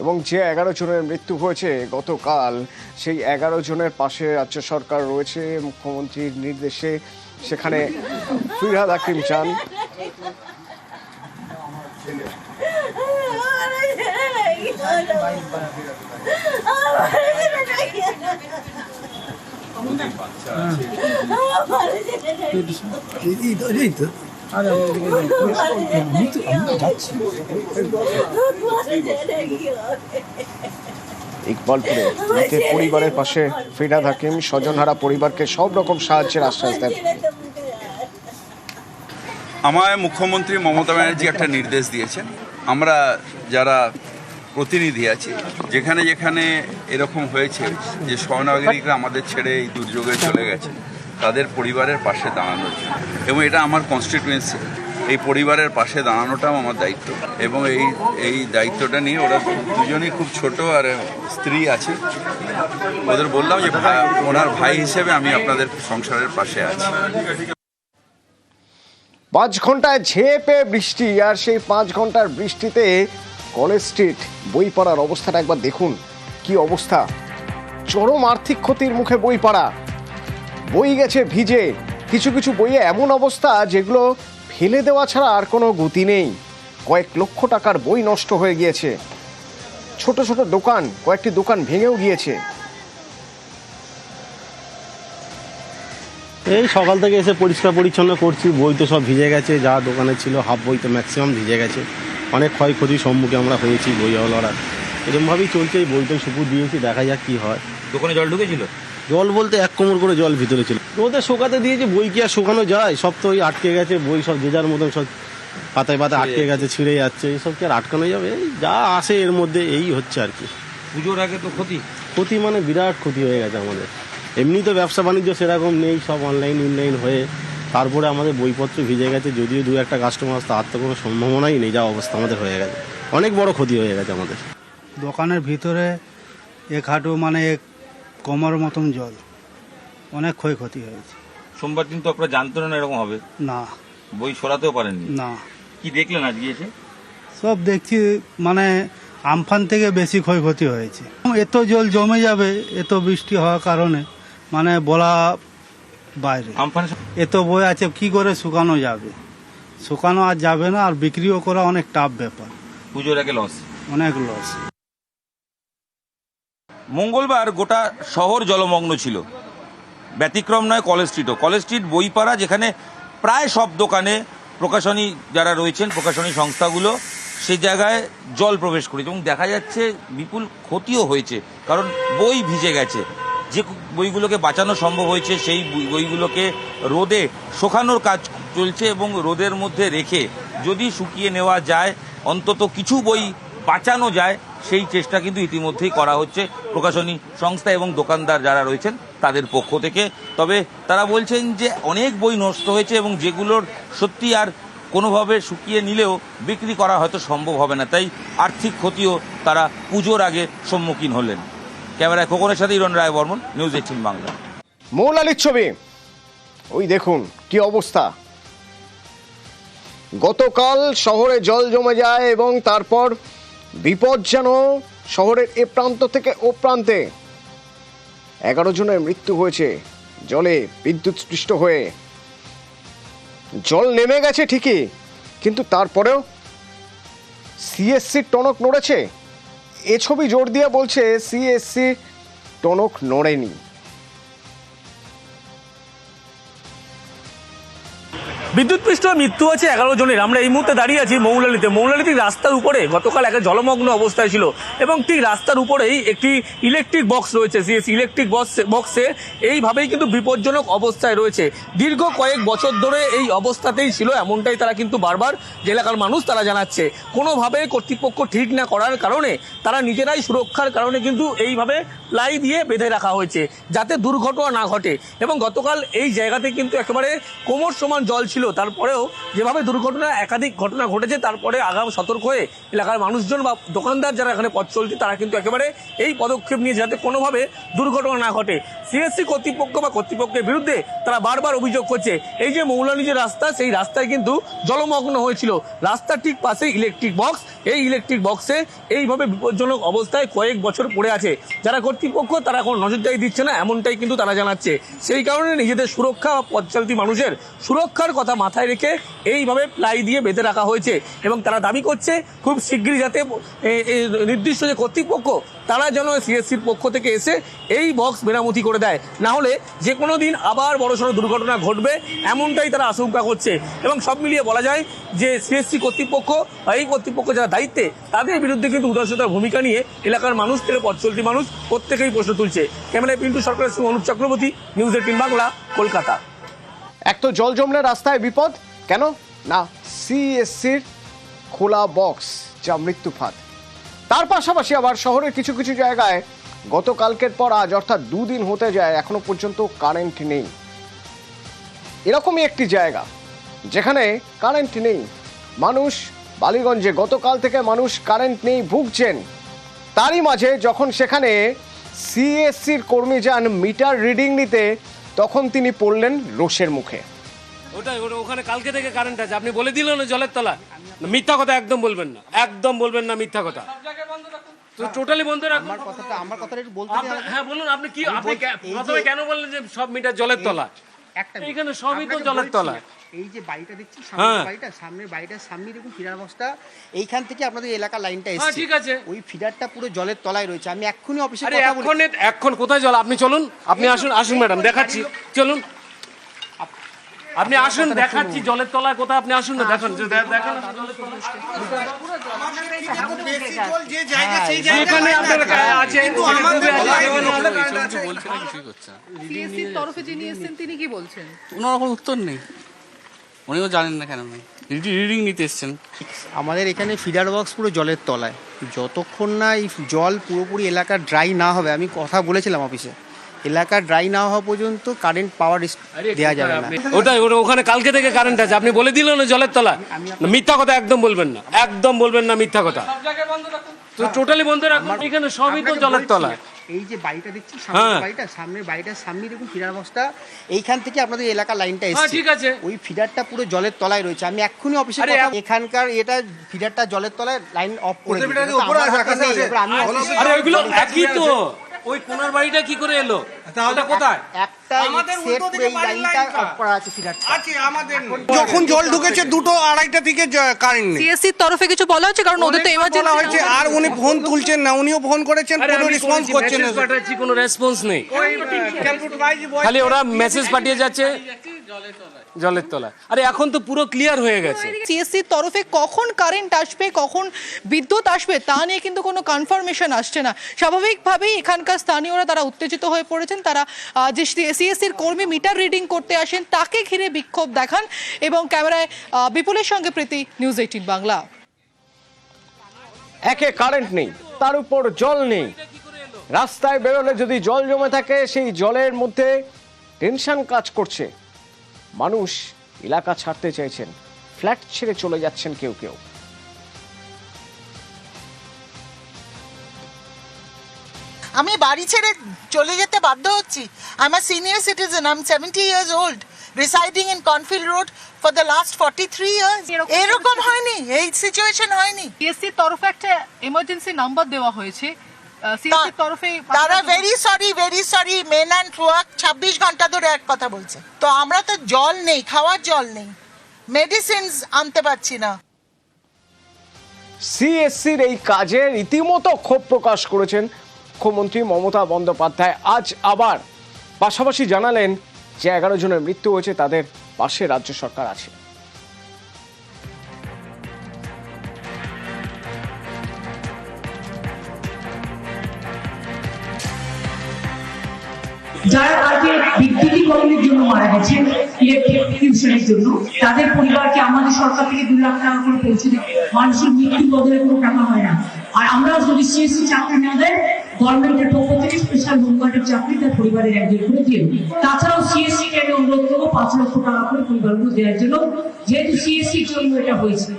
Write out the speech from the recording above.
এবং যে এগারো জনের মৃত্যু হয়েছে গতকাল সেই এগারো জনের পাশে রাজ্য সরকার রয়েছে মুখ্যমন্ত্রীর নির্দেশে সেখানে ফিরহাদ হাকিম চান। এই তো। আমি তো আমি যাচ্ছি। ইকবালপুরে মৃতের পরিবারের পাশে ফিরহাদ হাকিম স্বজনহারা পরিবারকে সব রকম সাহায্যের আশ্বাস দেন। আমায় মুখ্যমন্ত্রী মমতা ব্যানার্জি একটা নির্দেশ দিয়েছেন। আমরা যারা প্রতিনিধি আছি যেখানে যেখানে এরকম হয়েছে যে সহনাগরিকরা আমাদের ছেড়ে এই দুর্যোগে চলে গেছে তাদের পরিবারের পাশে দাঁড়ানোর জন্য এবং এটা আমার কনস্টিটুয়েন্সি এই পরিবারের পাশে দাঁড়ানোটাও আমার দায়িত্ব। এবং এই এই দায়িত্বটা নিয়ে ওরা দুজনেই খুব ছোট আর স্ত্রী আছে। ওদের বললাম যে, ভাই, ওনার ভাই হিসেবে আমি আপনাদের সংসারের পাশে আছি। পাঁচ ঘন্টায় ঝেপে বৃষ্টি, আর সেই পাঁচ ঘণ্টার বৃষ্টিতে কলেজ স্ট্রিট, বইপাড়ার অবস্থাটা একবার দেখুন। কি অবস্থা? চরম আর্থিক ক্ষতির মুখে বই বইপাড়া। বই গেছে ভিজে। কিছু কিছু বইয়ে এমন অবস্থা যেগুলো ফেলে দেওয়া ছাড়া আর কোনো গতি নেই। কয়েক লক্ষ টাকার বই নষ্ট হয়ে গিয়েছে। ছোট ছোট দোকান কয়েকটি দোকান ভেঙেও গিয়েছে। এই সকাল থেকে এসে পরিষ্কার পরিচ্ছন্ন করছি। বই তো সব ভিজে গেছে যা দোকানে ছিল হাফ বই তো ম্যাক্সিমাম ভিজে গেছে। অনেক ক্ষয়ক্ষতির সম্মুখে আমরা হয়েছি বইওয়ালারা। এরকমভাবেই চলছে এই বইটাই সুপুর দিয়েছি দেখা যাক কি হয়। দোকানে জল ঢুকেছিল? জল বলতে এক কোমর করে জল ভিতরে ছিল। রোদে শুকাতে দিয়েছি বই কি আর শুকানো যায়? সব তো ওই আটকে গেছে বই সব যে যার মতন সব পাতায় পাতায় আটকে গেছে ছিঁড়ে যাচ্ছে এইসব কি আর আটকানো যাবে? এই যা আসে এর মধ্যে এই হচ্ছে আর কি। পুজোর আগে তো ক্ষতি? ক্ষতি মানে বিরাট ক্ষতি হয়ে গেছে আমাদের। এমনি তো ব্যবসা বাণিজ্য সেরকম নেই সব অনলাইন ইনলাইন হয়ে তারপরে আমাদের বইপত্র ভিজে গেছে যদিও দু একটা কাস্টমার আসতে আর তো কোনো সম্ভাবনাই নেই যা অবস্থা আমাদের হয়ে গেছে। অনেক বড় ক্ষতি হয়ে গেছে আমাদের। দোকানের ভিতরে এক হাঁটু মানে এক কোমর মতন জল। অনেক ক্ষয়ক্ষতি হয়েছে। সোমবার দিন তো আপনারা জানতেন না এরকম হবে। না। বই সরাতেও পারেননি। না। কি দেখলেন আজকে এসে? সব দেখছি মানে আমফান থেকে বেশি ক্ষয়ক্ষতি হয়েছে। এত জল জমে যাবে এত বৃষ্টি হওয়ার কারণে মানে বলা বাইরে। আমফানে এত বই আছে কি করে শুকানো যাবে? শুকানো আর যাবে না আর বিক্রিও করা অনেক টাফ ব্যাপার। পুজোর আগে লস অনেক লস মঙ্গলবার গোটা শহর জলমগ্ন ছিল। ব্যতিক্রম নয় কলেজ স্ট্রিটও। কলেজ স্ট্রিট বইপাড়া, যেখানে প্রায় সব দোকানে প্রকাশনী যারা রয়েছেন, প্রকাশনী সংস্থাগুলো, সে জায়গায় জল প্রবেশ করেছে এবং দেখা যাচ্ছে বিপুল ক্ষতিও হয়েছে, কারণ বই ভিজে গেছে। যে বইগুলোকে বাঁচানো সম্ভব হয়েছে, সেই বই- বইগুলোকে রোদে শোকানোর কাজ চলছে এবং রোদের মধ্যে রেখে যদি শুকিয়ে নেওয়া যায়, অন্তত কিছু বই বাঁচানো যায় সেই চেষ্টা কিন্তু ইতিমধ্যেই করা হচ্ছে। প্রকাশনী সংস্থা এবং দোকানদার যারা রয়েছেন, তাদের পক্ষ থেকে। তবে তারা বলছেন যে অনেক বই নষ্ট হয়েছে এবং যেগুলোর সত্যি আর কোনোভাবে শুকিয়ে নিলেও বিক্রি করা হয়তো সম্ভব হবে না। তাই আর্থিক ক্ষতিও তারা পুজোর আগে সম্মুখীন হলেন। ক্যামেরায় খোকনের সাথে ইরন রায় বর্মন নিউজ এইটিন বাংলা। মৌলালির ছবি। ওই দেখুন কি অবস্থা। গতকাল শহরে জল জমে যায় এবং তারপর বিপদ যেন শহরের এ প্রান্ত থেকে ও প্রান্তে। এগারো জনের মৃত্যু হয়েছে। জলে বিদ্যুৎ স্পৃষ্ট হয়ে। জল নেমে গেছে ঠিকই, কিন্তু তারপরেও সিএসসি টনক নড়েছে? এ ছবি জোর দিয়ে বলছে সিএসসি টনক নড়েনি। বিদ্যুৎপৃষ্ট মৃত্যু হয়েছে এগারো জনের। আমরা এই মুহূর্তে দাঁড়িয়ে আছি মৌলালিতে। মৌলালিতে রাস্তার উপরে, গতকাল একটা জলমগ্ন অবস্থায় ছিল। এবং ঠিক রাস্তার উপরেই একটি ইলেকট্রিক বক্স রয়েছে সেই ইলেকট্রিক বক্স বক্সে এইভাবেই কিন্তু বিপজ্জনক অবস্থায় রয়েছে। দীর্ঘ কয়েক বছর ধরে এই অবস্থাতেই ছিল, এমনটাই তারা কিন্তু বারবার যে এলাকার মানুষ তারা জানাচ্ছে। কোনোভাবে কর্তৃপক্ষ ঠিক না করার কারণে তারা নিজেরাই সুরক্ষার কারণে কিন্তু এইভাবে প্লাই দিয়ে বেঁধে রাখা হয়েছে, যাতে দুর্ঘটনা না ঘটে। এবং গতকাল এই জায়গাতে কিন্তু একেবারে কোমর সমান জল ছিল। তারপরেও যেভাবে দুর্ঘটনা, একাধিক ঘটনা ঘটেছে, তারপরে আগাম সতর্ক হয়ে এলাকার মানুষজন বা দোকানদার যারা এখানে পথ চলছে, তারা কিন্তু একেবারে এই পদক্ষেপ নিয়ে যাতে কোনোভাবে দুর্ঘটনা না ঘটে। সিএসসি কর্তৃপক্ষ বা কর্তৃপক্ষের বিরুদ্ধে তারা বারবার অভিযোগ করছে। এই যে মৌলানি যে রাস্তা, সেই রাস্তায় কিন্তু জলমগ্ন হয়েছিল। রাস্তার ঠিক পাশে ইলেকট্রিক বক্স এই ইলেকট্রিক বক্সে এইভাবে বিপজ্জনক অবস্থায় কয়েক বছর পড়ে আছে। যারা কর্তৃপক্ষ, তারা কোনো নজরদারি দিচ্ছে না, এমনটাই কিন্তু তারা জানাচ্ছে। সেই কারণে নিজেদের সুরক্ষা বা পথ মানুষের সুরক্ষার কথা মাথায় রেখে এইভাবে প্লাই দিয়ে বেঁধে রাখা হয়েছে এবং তারা দাবি করছে, খুব শীঘ্রই যাতে নির্দিষ্ট যে কর্তৃপক্ষ, তারা যেন সিএসসির পক্ষ থেকে এসে এই বক্স মেরামতি করে দেয়। না হলে যে কোনো দিন আবার বড়সড় দুর্ঘটনা ঘটবে, এমনটাই তারা আশঙ্কা করছে। এবং সব মিলিয়ে বলা যায় যে সিএসসি কর্তৃপক্ষ বা এই কর্তৃপক্ষ যারা দায়িত্বে তাদের বিরুদ্ধে কিন্তু উদাসীনতার ভূমিকা নিয়ে এলাকার মানুষ থেকে পথ চলতি মানুষ প্রত্যেকেই প্রশ্ন তুলছে। ক্যামেরায় পিন্টু সরকারের সঙ্গে অনুপ চক্রবর্তী, নিউজ এইটিন বাংলা, কলকাতা। এক তো জল জমলে রাস্তায় বিপদ, কেন? না, সিএসসির খোলা বক্স যা মৃত্যু ফাঁদ। তার পাশাপাশি আবার শহরের কিছু কিছু জায়গায় গতকালকের পর আজ, অর্থাৎ দুদিন হতে যায়, এখনও পর্যন্ত কারেন্ট নেই। এরকমই একটি জায়গা, যেখানে কারেন্ট নেই। মানুষ বালিগঞ্জে গতকাল থেকে মানুষ কারেন্ট নেই ভুগছেন। তারই মাঝে যখন সেখানে সিএসসির কর্মী যান মিটার রিডিং নিতে তখন তিনি পড়লেন রোষের মুখে। ওটাই ওখানে কালকে থেকে কারেন্ট আছে। আপনি বলে দিলেন না জলের তলা মিথ্যা কথা একদম বলবেন না। একদম বলবেন না মিথ্যা কথা। তো টোটালি বন্ধ রাখুন। আমার কথাটা আমার কথাটা একটু বলতে হ্যাঁ বলুন আপনি কি আপনি প্রথমে কেন বললেন যে সব মিটার জলের তলা একটা এইখানে সবই তো জলের তলা এই যে বাড়িটা দেখছি হ্যাঁ। সামনের বাড়িটা সামনের বাড়িটার সামনে দেখুন ফিডার বক্সটা এইখান থেকে আপনাদের এলাকার লাইনটা হ্যাঁ, এসেছে। ঠিক আছে। ওই ফিডারটা পুরো জলের তলায় রয়েছে। আমি এক্ষুনি অফিসে কথা বলি। এখন এখন কোথায় জল? আপনি চলুন আপনি আসুন আসুন ম্যাডাম দেখাচ্ছি। চলুন। আপনি আসুন দেখাচ্ছি জলের তলায় কোথায় আপনি আসুন না দেখুন দেখেন আপনার কা- আছে। তরফে যিনি এসেছেন তিনি কি বলছেন? ওনার কোনো উত্তর নেই। উনিও জানেন না কেন রিডিং নিতে এসছেন। আমাদের এখানে ফিডার বক্স পুরো জলের তলায়। যতক্ষণ না এই জল পুরোপুরি এলাকা ড্রাই না হবে আমি কথা বলেছিলাম অফিসে এলাকা ড্রাই না হওয়া পর্যন্ত কারেন্ট পাওয়ার দেওয়া যাবে না। ওটাই ওটা ওখানে কালকে থেকে কারেন্ট আছে। আপনি বলে দিলেন না জলের তলা না, মিথ্যা কথা একদম বলবেন না। একদম বলবেন না মিথ্যা কথা। তো টোটালি বন্ধ রাখুন। এখানে সবই তো জলের তলা এই যে বাড়িটা দেখছি হ্যাঁ। সামনের বাড়িটা সামনের বাড়িটার সামনে দেখুন ফিডার বক্সটা এইখান থেকে আপনাদের এলাকা লাইনটা এসছে এসেছে। ঠিক আছে। ওই ফিডারটা পুরো জলের তলায় রয়েছে। আমি এক্ষুনি অফিসে কথা এখানকার এটা ফিডারটা জলের তলায় লাইন অফ করে এবার আমি আরে ওইগুলো একই তো। ওই কোনার বাড়িটা কি করে এলো? তাহলে কোথায়? যখন জল ঢুকেছে দুটো আড়াইটা থেকে কারেন্ট নেই। সিএসসির তরফে কিছু বলা হচ্ছে? কারণ ওদের তো এমার্জেন্সি হয়েছে আর উনি ফোন তুলছেন না উনিও ফোন করেছেন কোনো রেসপন্স করেছি, করছেন না পাঠাচ্ছি কোনো রেসপন্স নেই। খালি ওরা মেসেজ পাঠিয়ে যাচ্ছে। জলের তলা আরে এখন তো পুরো ক্লিয়ার হয়ে গেছে। সিএসসির তরফে কখন কারেন্ট আসবে কখন বিদ্যুৎ আসবে তা নিয়ে কিন্তু কোনো কনফার্মেশন আসছে না। স্বাভাবিকভাবেই এখানকার স্থানীয়রা তারা উত্তেজিত হয়ে পড়েছেন। তারা যে সিএসসির কর্মী মিটার রিডিং করতে আসেন তাকে ঘিরে বিক্ষোভ দেখান এবং ক্যামেরায় বিপুলের সঙ্গে প্রীতি নিউজ এইটিন বাংলা। একে কারেন্ট নেই তার উপর জল নেই। রাস্তায় বেরোলে যদি জল জমে থাকে সেই জলের মধ্যে টেনশন কাজ করছে। মানুষ এলাকা ছাড়তে চাইছেন ফ্ল্যাট ছেড়ে চলে যাচ্ছেন কেউ কেউ। আমি বাড়ি ছেড়ে চলে যেতে বাধ্য হচ্ছি। I am senior citizen I am seventy years old residing in Canfield road for the last forty three years এরকম- হয়নি এই সিচুয়েশন হয়নি। সিএসসির তরফে একটা এমার্জেন্সি নাম্বার দেওয়া হয়েছে। সিএসসির তরফে তারা very sorry very sorry men and work ছাব্বিশ ঘণ্টা ধরে এক কথা বলছে। তো আমরা তো জল নেই খাওয়ার জল নেই। মেডিসিনস আনতে পারছি না। সিএসসির এই কাজে রীতিমতো ক্ষোভ প্রকাশ করেছেন মুখ্যমন্ত্রী মমতা বন্দ্যোপাধ্যায়। আজ আবার পাশাপাশি জানালেন যে এগারো জনের মৃত্যু হয়েছে তাদের পাশে রাজ্য সরকার আছে। যারা আজকে বিদ্যুতীকরণের জন্য মারা গেছে ইলেকট্রিকিউশনের জন্য, তাদের পরিবারকে আমাদের সরকার থেকে দু লাখ টাকা করে পৌঁছে দেয় মানুষের মৃত্যু বদলে কোনো টাকা হয় না। আর আমরা যদি সিএসসি চাকরি না দেয়, গভর্নমেন্টের পক্ষ থেকে স্পেশাল হোমগার্ডের চাকরি তার পরিবারের একজন করে দিয়ে। তাছাড়াও সিএসসি কে আমি অনুরোধ করব, পাঁচ লক্ষ টাকা করে পরিবারগুলো দেওয়ার জন্য। যেহেতু সিএসসির জন্য এটা হয়েছে